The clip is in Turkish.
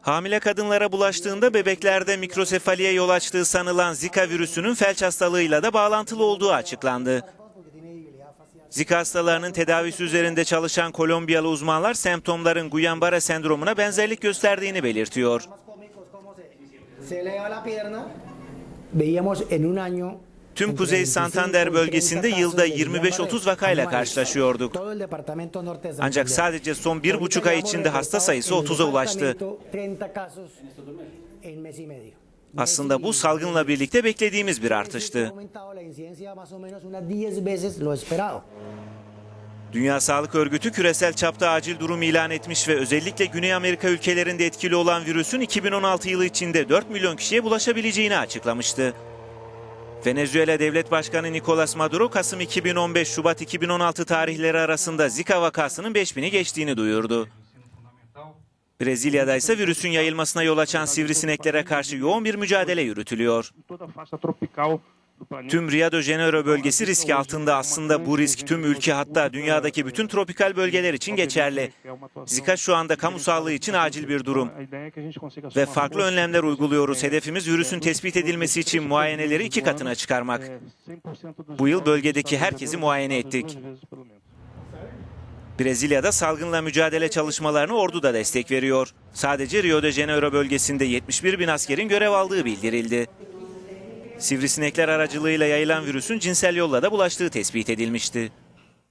Hamile kadınlara bulaştığında bebeklerde mikrosefaliye yol açtığı sanılan Zika virüsünün felç hastalığıyla da bağlantılı olduğu açıklandı. Zika hastalarının tedavisi üzerinde çalışan Kolombiyalı uzmanlar semptomların Guillain-Barré sendromuna benzerlik gösterdiğini belirtiyor. Tüm Kuzey 25 Santander y 30 bölgesinde yılda de 25-30 vakayla karşılaşıyorduk. Ancak sadece son bir buçuk ay içinde hasta sayısı 30'a ulaştı. 30 casos en mes y medio. Aslında bu salgınla birlikte beklediğimiz bir artıştı. aumentado la incidencia más o menos unas 10 veces lo esperado. Dünya Sağlık Örgütü küresel çapta acil durum ilan etmiş ve özellikle Güney Amerika ülkelerinde etkili olan virüsün 2016 yılı içinde 4 milyon kişiye bulaşabileceğini açıklamıştı. Venezuela Devlet Başkanı Nicolas Maduro Kasım 2015 Şubat 2016 tarihleri arasında Zika vakasının 5000'i geçtiğini duyurdu. Brezilya'da ise virüsün yayılmasına yol açan sivrisineklere karşı yoğun bir mücadele yürütülüyor. Tüm Rio de Janeiro bölgesi risk altında aslında bu risk tüm ülke hatta dünyadaki bütün tropikal bölgeler için geçerli. Zika şu anda kamu sağlığı için acil bir durum ve farklı önlemler uyguluyoruz. Hedefimiz virüsün tespit edilmesi için muayeneleri iki katına çıkarmak. É, 100% dos Bu yıl bölgedeki herkesi muayene ettik. Brezilya'da salgınla mücadele çalışmalarına ordu da destek veriyor. Sadece Rio de Janeiro bölgesinde 71 bin askerin görev aldığı bildirildi. Sivrisinekler aracılığıyla yayılan virüsün cinsel yolla da bulaştığı tespit edilmişti.